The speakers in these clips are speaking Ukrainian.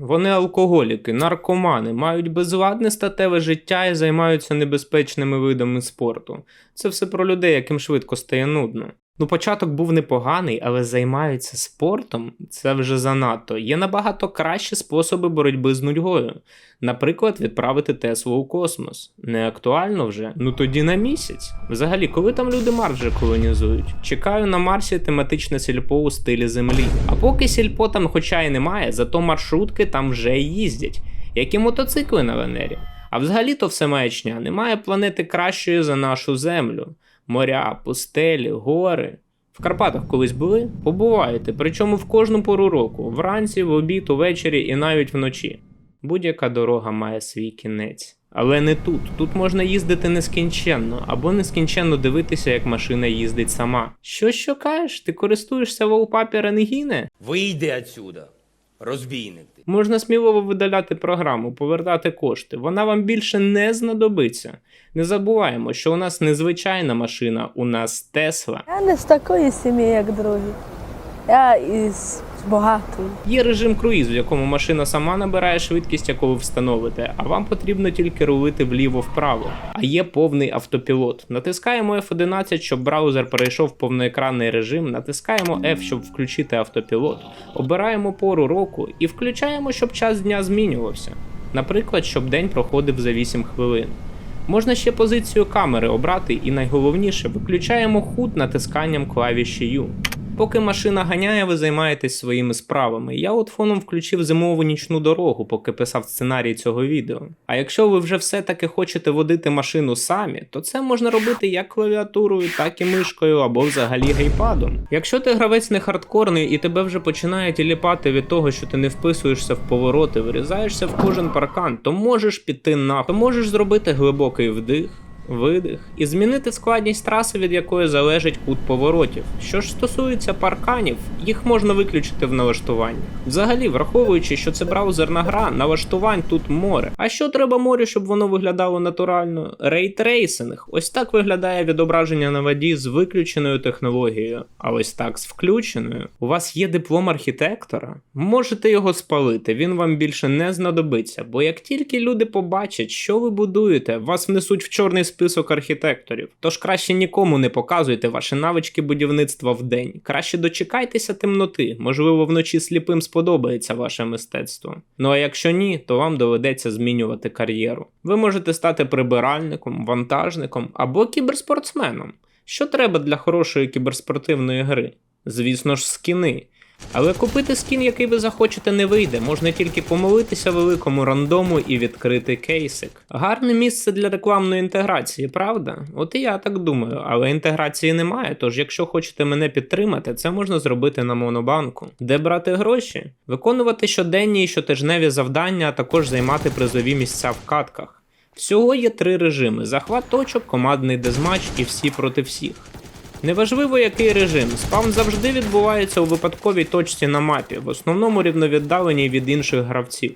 Вони алкоголіки, наркомани, мають безладне статеве життя і займаються небезпечними видами спорту. Це все про людей, яким швидко стає нудно. Ну, початок був непоганий, але займаються спортом це вже занадто. Є набагато кращі способи боротьби з нудьгою. Наприклад, відправити Теслу у космос. Не актуально вже? Ну тоді на місяць. Взагалі, коли там люди Марс вже колонізують? Чекаю на Марсі тематичне сільпо у стилі Землі. А поки сільпо там хоча й немає, зато маршрутки там вже їздять, як і мотоцикли на Венері. А взагалі то все маячня. Немає планети кращої за нашу землю. Моря, пустелі, гори. В Карпатах колись були? Побуваєте, причому в кожну пору року, вранці, в обід, увечері і навіть вночі. Будь-яка дорога має свій кінець. Але не тут. Тут можна їздити нескінченно, або нескінченно дивитися, як машина їздить сама. Що що кажеш? Ти користуєшся валпапі Ренегіне? Вийди отсюда, розбійник ти. Можна сміливо видаляти програму, повертати кошти. Вона вам більше не знадобиться. Не забуваємо, що у нас незвичайна машина, у нас Тесла. Я не з такої сім'ї, як другі. Я із багатої. Є режим круїз, в якому машина сама набирає швидкість, яку ви встановите, а вам потрібно тільки рулити вліво-вправо. А є повний автопілот. Натискаємо F11, щоб браузер перейшов в повноекранний режим, натискаємо F, щоб включити автопілот, обираємо пору року і включаємо, щоб час дня змінювався. Наприклад, щоб день проходив за 8 хвилин. Можна ще позицію камери обрати, і найголовніше виключаємо худ натисканням клавіші U. Поки машина ганяє, ви займаєтесь своїми справами. Я от фоном включив зимову нічну дорогу, поки писав сценарій цього відео. А якщо ви вже все-таки хочете водити машину самі, то це можна робити як клавіатурою, так і мишкою або взагалі гейпадом. Якщо ти гравець не хардкорний і тебе вже починає тіліпати від того, що ти не вписуєшся в повороти, вирізаєшся в кожен паркан, то можеш піти на то можеш зробити глибокий вдих. Видих і змінити складність траси, від якої залежить кут поворотів. Що ж стосується парканів, їх можна виключити в налаштуванні. Взагалі, враховуючи, що це браузерна гра, налаштувань тут море. А що треба морю, щоб воно виглядало натурально? Рейтрейсинг. Ось так виглядає відображення на воді з виключеною технологією, а ось так з включеною. У вас є диплом архітектора? Можете його спалити, він вам більше не знадобиться, бо як тільки люди побачать, що ви будуєте, вас внесуть в чорний список архітекторів. Тож краще нікому не показуйте ваші навички будівництва в день. Краще дочекайтеся темноти. Можливо, вночі сліпим сподобається ваше мистецтво. Ну а якщо ні, то вам доведеться змінювати кар'єру. Ви можете стати прибиральником, вантажником або кіберспортсменом. Що треба для хорошої кіберспортивної гри? Звісно ж, скіни. Але купити скін, який ви захочете, не вийде. Можна тільки помолитися великому рандому і відкрити кейсик. Гарне місце для рекламної інтеграції, правда? От і я так думаю, але інтеграції немає. Тож, якщо хочете мене підтримати, це можна зробити на монобанку. Де брати гроші? Виконувати щоденні і щотижневі завдання, а також займати призові місця в катках. Всього є три режими: захват точок, командний дезматч і всі проти всіх. Неважливо який режим, спавн завжди відбувається у випадковій точці на мапі, в основному рівновіддаленій від інших гравців.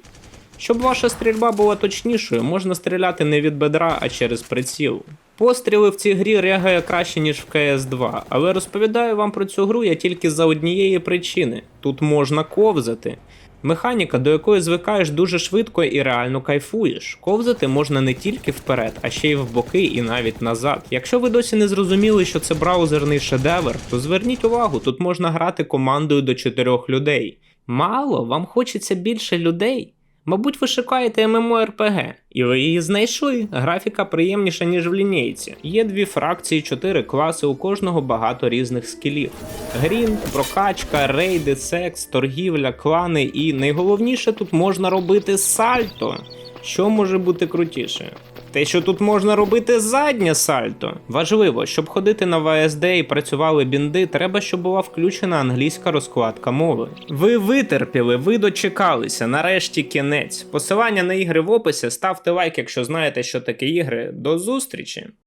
Щоб ваша стрільба була точнішою, можна стріляти не від бедра, а через приціл. Постріли в цій грі рягає краще, ніж в cs 2 але розповідаю вам про цю гру я тільки за однієї причини: тут можна ковзати. Механіка, до якої звикаєш дуже швидко і реально кайфуєш. Ковзати можна не тільки вперед, а ще й в боки і навіть назад. Якщо ви досі не зрозуміли, що це браузерний шедевр, то зверніть увагу, тут можна грати командою до 4 людей. Мало, вам хочеться більше людей. Мабуть, ви шукаєте MMORPG, і ви її знайшли. Графіка приємніша, ніж в лінійці. Є дві фракції, чотири класи, у кожного багато різних скілів. Грін, прокачка, рейди, секс, торгівля, клани і найголовніше тут можна робити сальто. Що може бути крутіше? Те, що тут можна робити заднє сальто. Важливо, щоб ходити на ВСД і працювали бінди, треба, щоб була включена англійська розкладка мови. Ви витерпіли, ви дочекалися. Нарешті кінець. Посилання на ігри в описі. Ставте лайк, якщо знаєте, що таке ігри. До зустрічі!